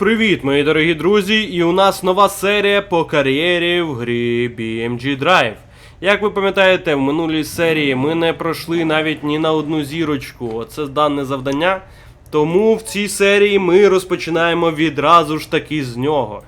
Привіт, мої дорогі друзі! І у нас нова серія по кар'єрі в грі BMG Drive. Як ви пам'ятаєте, в минулій серії ми не пройшли навіть ні на одну зірочку. Оце дане завдання. Тому в цій серії ми розпочинаємо відразу ж таки з нього.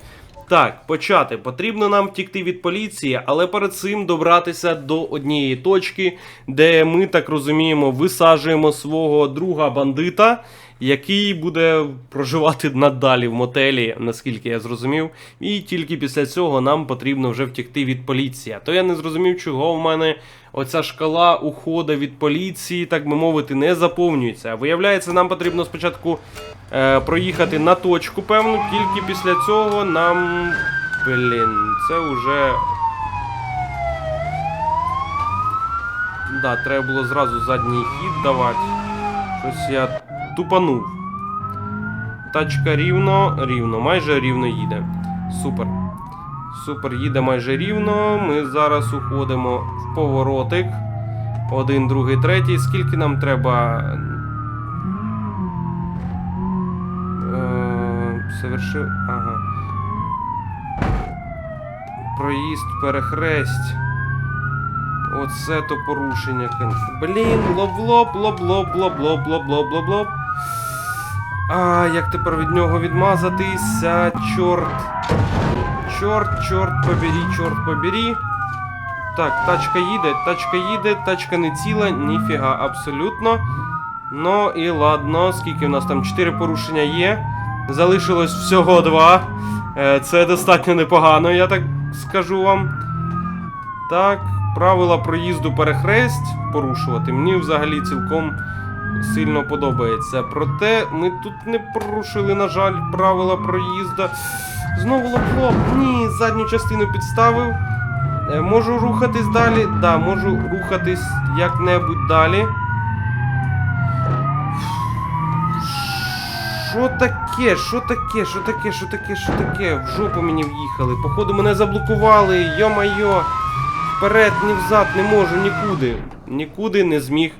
Так, почати. Потрібно нам втікти від поліції, але перед цим добратися до однієї точки, де ми так розуміємо, висаджуємо свого друга бандита, який буде проживати надалі в мотелі, наскільки я зрозумів. І тільки після цього нам потрібно вже втікти від поліції. То я не зрозумів, чого в мене оця шкала уходу від поліції, так би мовити, не заповнюється. Виявляється, нам потрібно спочатку е, проїхати на точку, певну, тільки після цього нам. Блін, це вже. Да, треба було зразу задній хід давати. Щось я тупанув. Тачка рівно, рівно, майже рівно їде. Супер. Супер, їде майже рівно. Ми зараз уходимо в поворотик. Один, другий, третій. Скільки нам треба. Е. Ага. Проїзд, перехресть. Оце то порушення. Блін, лоб-лоб, лоб-лоб, лоб-лоб, лоб-лоб, лоб-лоб. А, як тепер від нього відмазатися? Чорт. Чорт, чорт побері, чорт побері. Так, тачка їде, тачка їде, тачка не ціла, ніфіга, абсолютно. Ну і ладно, скільки в нас там 4 порушення є. Залишилось всього два. Е, Це достатньо непогано, я так скажу вам. Так, правила проїзду перехресть порушувати мені взагалі цілком сильно подобається. Проте ми тут не порушили, на жаль, правила проїзду. Знову лоплоп. Ні, задню частину підставив. Е, Можу рухатись далі. Да, можу рухатись як-небудь далі. Що таке? Що таке? Що таке? Що таке? Що таке? В жопу мені в'їхали. Походу мене заблокували. Йо-майо. Вперед, ні взад не можу нікуди. Нікуди не зміг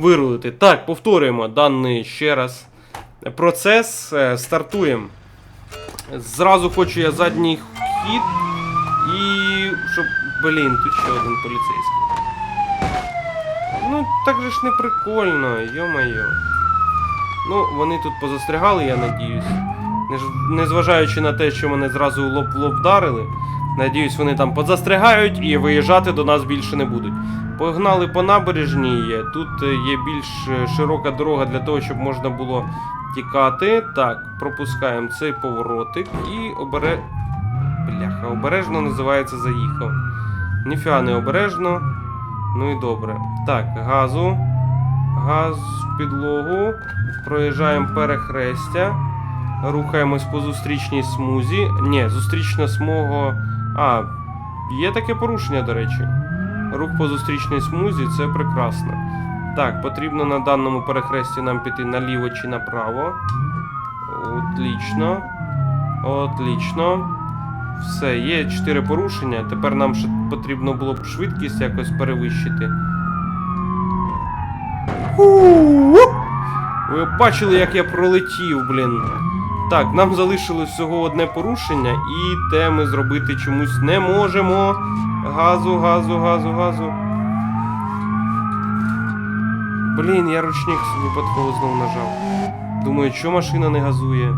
вирулити. Так, повторюємо даний ще раз процес. Е, Стартуємо. Зразу хочу я задній хід. І. щоб. Блін, тут ще один поліцейський. Ну, так же ж не прикольно, йо-майо. Ну, вони тут позастрягали, я надіюсь. Незважаючи на те, що мене зразу в лоб в лоб вдарили. Надіюсь, вони там позастрягають і виїжджати до нас більше не будуть. Погнали по набережній. Тут е, є більш е, широка дорога для того, щоб можна було тікати. Так, пропускаємо цей поворотик і обере. Бляха, обережно називається заїхав. Ніфіга не обережно. Ну і добре. Так, газу. Газ в підлогу. Проїжджаємо перехрестя. Рухаємось по зустрічній смузі. Ні, зустрічна смуга. А, є таке порушення, до речі. Рух по зустрічній смузі це прекрасно. Так, потрібно на даному перехресті нам піти наліво чи направо. Отлично. Отлично. Все, є 4 порушення. Тепер нам ще потрібно було б швидкість якось перевищити. Ви бачили, як я пролетів, блін. Так, нам залишилось всього одне порушення, і те ми зробити чомусь не можемо. Газу, газу, газу, газу. Блін, я ручник випадково знову нажав. Думаю, що машина не газує.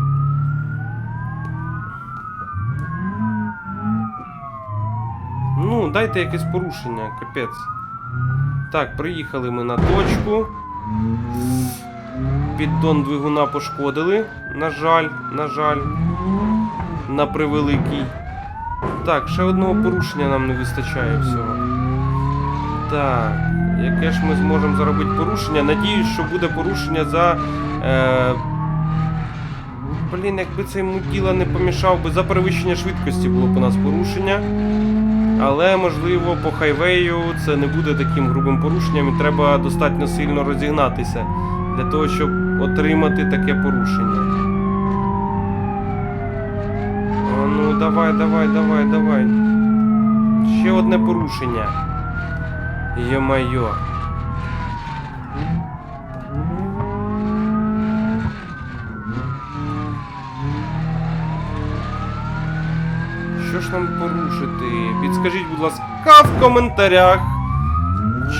Ну, дайте якесь порушення, капець. Так, приїхали ми на точку. Піддон двигуна пошкодили. На жаль, на жаль. На превеликий. Так, ще одного порушення нам не вистачає всього. Так, яке ж ми зможемо заробити порушення? Надіюсь, що буде порушення за. Е... Блін, якби цей муділа не помішав би за перевищення швидкості було б у нас порушення. Але можливо по хайвею це не буде таким грубим порушенням і треба достатньо сильно розігнатися для того, щоб отримати таке порушення. О, ну давай, давай, давай, давай. Ще одне порушення. Йо-майо. Що ж нам порушити? Підскажіть, будь ласка, в коментарях,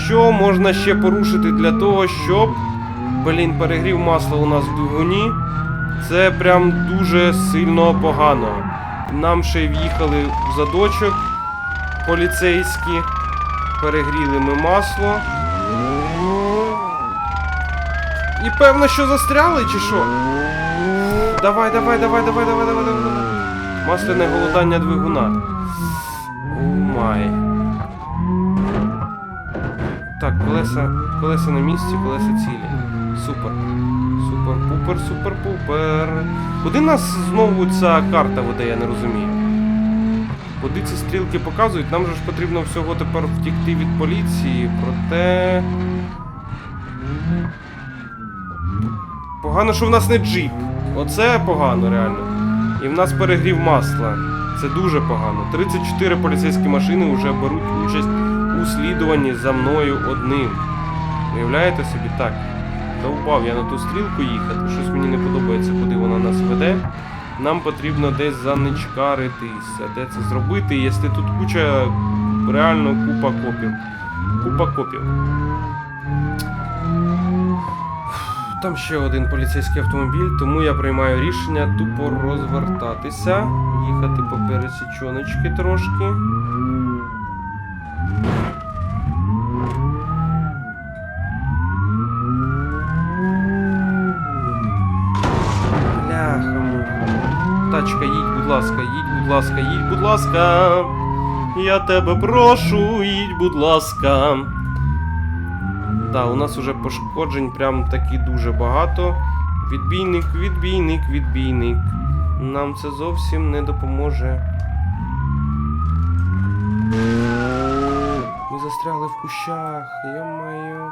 що можна ще порушити для того, щоб. Блін, перегрів масла у нас в двигуні. Це прям дуже сильно погано. Нам ще й в'їхали в задочок поліцейські. Перегріли ми масло. І певно, що застряли, чи що? Давай, давай, давай, давай, давай, давай, давай. Масляне голодання двигуна. О май. Так, колеса, колеса на місці, колеса цілі. Супер. Супер, пупер, супер, пупер. Куди нас знову ця карта веде, я не розумію. Куди ці стрілки показують? Нам же ж потрібно всього тепер втікти від поліції, проте. Погано, що в нас не джип. Оце погано, реально. І в нас перегрів масла. Це дуже погано. 34 поліцейські машини вже беруть участь у слідуванні за мною одним. Уявляєте собі так? Довбав я на ту стрілку їхати. Щось мені не подобається, куди вона нас веде. Нам потрібно десь заничкаритися. Де це зробити, якщо тут куча реально купа копів. Купа копів. Там ще один поліцейський автомобіль, тому я приймаю рішення тупо розвертатися, їхати по пересічоночки трошки. Ласка, їдь, будь ласка. Я тебе прошу, їдь, будь ласка. Да, у нас уже пошкоджень прям таки дуже багато. Відбійник, відбійник, відбійник. Нам це зовсім не допоможе. Ми застрягли в кущах. Йо-моє.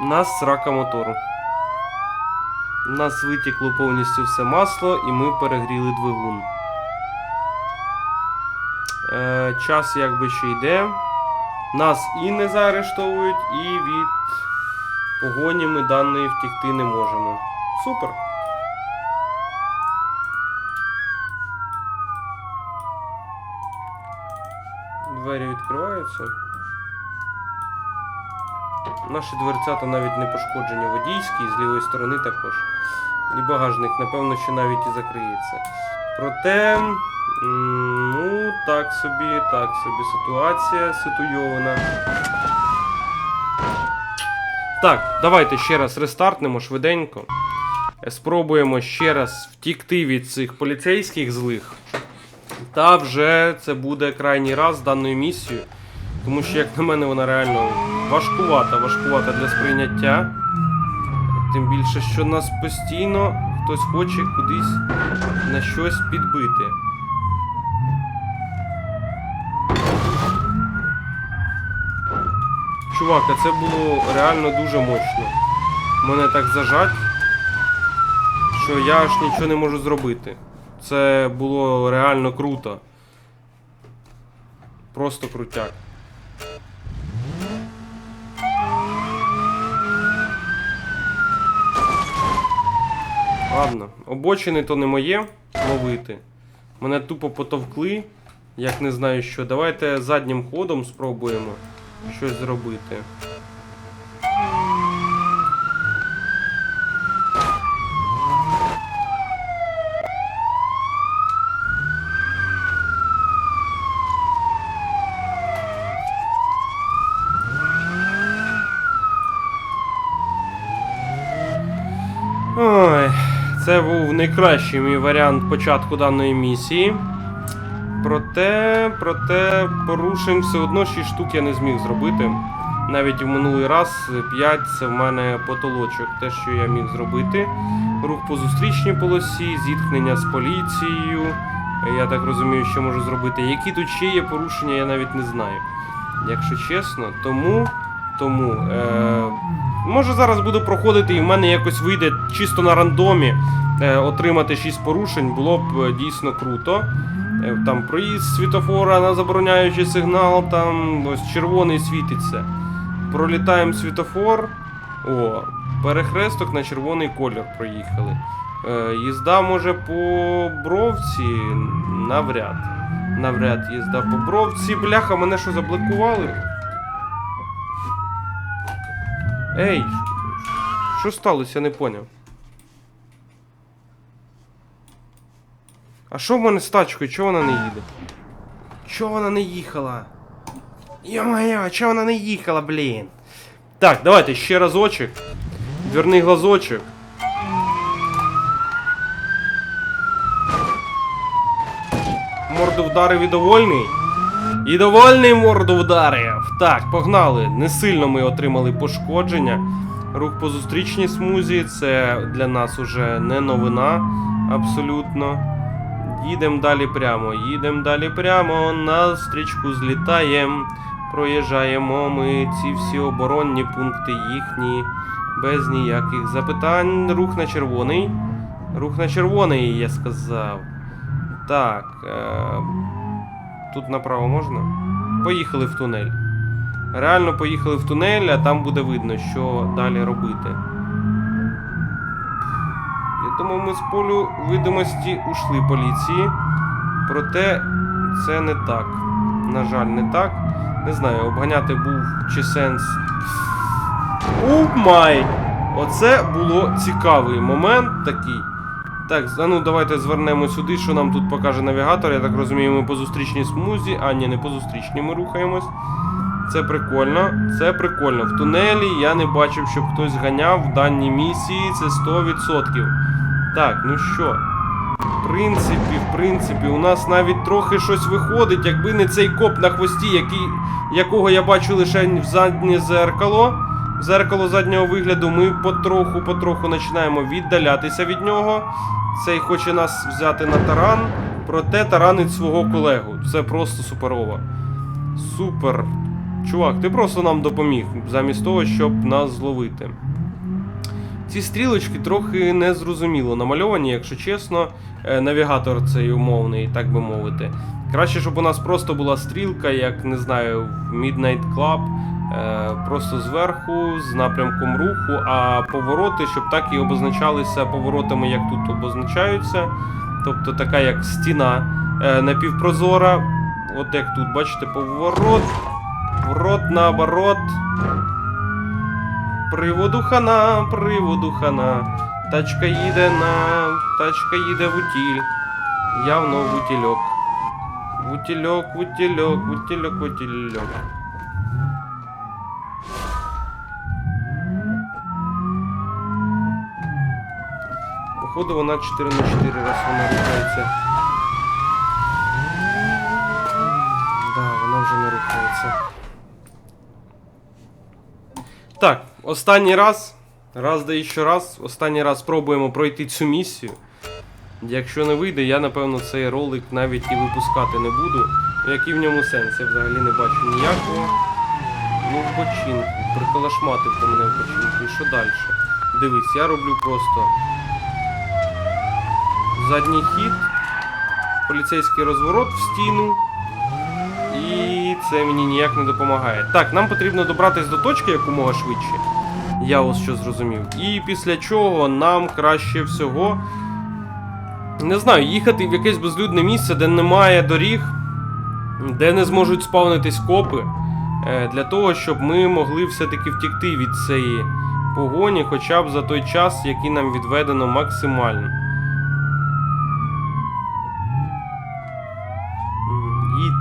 Йомахар. Нас срака мотору. У нас витікло повністю все масло і ми перегріли двигун. Е, час якби ще йде. Нас і не заарештовують, і від погоні ми даної втікти не можемо. Супер. Наші дверцята навіть не пошкоджені водійські, з лівої сторони також. І багажник, напевно, що навіть і закриється. Проте, ну, так собі, так собі ситуація ситуйована. Так, давайте ще раз рестартнемо швиденько. Спробуємо ще раз втікти від цих поліцейських злих. Та вже це буде крайній раз з даною місією. Тому що, як на мене, вона реально важкувата, важкувата для сприйняття. Тим більше, що нас постійно хтось хоче кудись на щось підбити. Чувак, а це було реально дуже мощно. Мене так зажать, що я аж нічого не можу зробити. Це було реально круто. Просто крутяк. Ладно, обочини то не моє ловити. Мене тупо потовкли, як не знаю що. Давайте заднім ходом спробуємо щось зробити. Це був найкращий мій варіант початку даної місії. Проте, проте, порушень все одно 6 штук я не зміг зробити. Навіть в минулий раз 5 це в мене потолочок, те, що я міг зробити. Рух по зустрічній полосі, зіткнення з поліцією. Я так розумію, що можу зробити. Які тут ще є порушення, я навіть не знаю. Якщо чесно, тому. Тому. Е, може зараз буду проходити і в мене якось вийде чисто на рандомі е, отримати 6 порушень, було б е, дійсно круто. Е, Там проїзд світофора на забороняючий сигнал, там ось червоний світиться. Пролітаємо світофор, О, перехресток на червоний колір проїхали. Е, їзда може по бровці навряд. Навряд їзда по бровці. Бляха, мене що заблокували? Ей, що сталося, я не поняв. А що в мене з тачкою? Чого вона не їде? Чого вона не їхала? Йо-моє, чого вона не їхала, блін? Так, давайте ще разочок. Дверний глазочок. Морду вдарив і довольний. І довольний морду вдарив. Так, погнали. Не сильно ми отримали пошкодження. Рух по зустрічній смузі це для нас уже не новина. Абсолютно. Їдемо далі прямо, їдемо далі прямо, на стрічку злітаємо. Проїжджаємо ми ці всі оборонні пункти їхні, без ніяких запитань. Рух на червоний. Рух на червоний, я сказав. Так. Е- тут направо можна? Поїхали в тунель. Реально поїхали в тунель, а там буде видно, що далі робити. Я думаю, ми з полю видимості ушли поліції. Проте це не так. На жаль, не так. Не знаю, обганяти був чи сенс. Май! Оце було цікавий момент такий. Так, ну давайте звернемо сюди, що нам тут покаже навігатор. Я так розумію, ми по зустрічній смузі, а ні, не по зустрічній ми рухаємось. Це прикольно, це прикольно. В тунелі я не бачив, щоб хтось ганяв в даній місії, це 100%. Так, ну що? В принципі, в принципі, у нас навіть трохи щось виходить, якби не цей коп на хвості, який, якого я бачу лише в заднє зеркало. В зеркало заднього вигляду ми потроху-потроху починаємо віддалятися від нього. Цей хоче нас взяти на таран, проте таранить свого колегу. Це просто суперово. Супер. Чувак, ти просто нам допоміг, замість того, щоб нас зловити. Ці стрілочки трохи незрозуміло намальовані, якщо чесно. Е, Навігатор цей умовний, так би мовити. Краще, щоб у нас просто була стрілка, як не знаю, в Midnight Club, просто зверху, з напрямком руху, а повороти, щоб так і обозначалися поворотами, як тут обозначаються. Тобто така як стіна е, напівпрозора. От як тут, бачите, поворот. Ворот наоборот. Приводу хана, приводу хана. Тачка їде на. Тачка їде в утіль. Явно в утільок. В утільок, в утільок, утільок, утільок. Походу вона 4 на 4 раз вона рухається. Да, вона вже не рухається. Так, останній раз. Раз да і ще раз. Останній раз спробуємо пройти цю місію. Якщо не вийде, я напевно цей ролик навіть і випускати не буду. Який в ньому сенс? Я взагалі не бачу ніякого. Ну, в бочинку. Приколошматив ти мене в бочинку. І що далі? Дивись, я роблю просто задній хід, поліцейський розворот в стіну. І це мені ніяк не допомагає. Так, нам потрібно добратися до точки якомога швидше. Я ось що зрозумів. І після чого нам краще всього. Не знаю, їхати в якесь безлюдне місце, де немає доріг, де не зможуть спавнитись копи. е, Для того, щоб ми могли все-таки втікти від цієї погоні, хоча б за той час, який нам відведено максимально.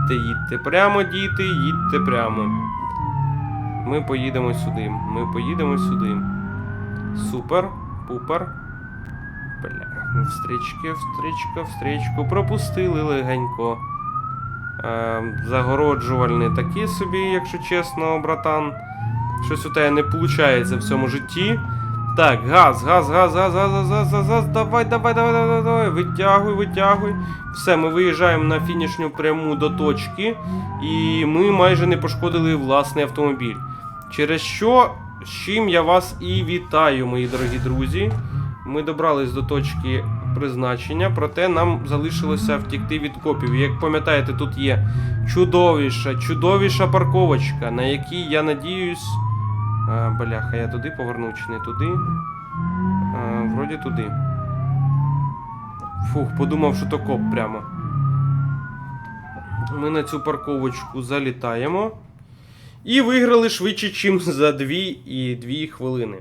Їдьте, їдьте прямо, діти, їдьте прямо. Ми поїдемо сюди. Ми поїдемо сюди. Супер, пупер. Бля, встрічки, встрічка, встрічку. Пропустили легенько. Е, загороджувальний такий собі, якщо чесно, братан. Щось у тебе не виходить в цьому житті. Так, газ, газ, газ, газ, газ, газ, газ, газ, газ, давай, давай, давай, давай, давай, витягуй, витягуй. Все, ми виїжджаємо на фінішню пряму до точки, і ми майже не пошкодили власний автомобіль. Через що, з чим я вас і вітаю, мої дорогі друзі. Ми добрались до точки призначення, проте нам залишилося втікти від копів. Як пам'ятаєте, тут є чудовіша, чудовіша парковочка, на якій, я надіюсь, бляха, я туди поверну чи не туди? Вроді туди. Фух, подумав, що то коп прямо. Ми на цю парковочку залітаємо. І виграли швидше, ніж за 2 і 2 хвилини.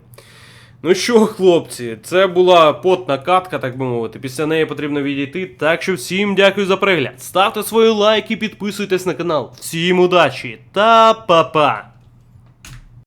Ну що, хлопці, це була потна катка, так би мовити. Після неї потрібно відійти. Так що всім дякую за перегляд. Ставте свої лайки, підписуйтесь на канал. Всім удачі та па-па!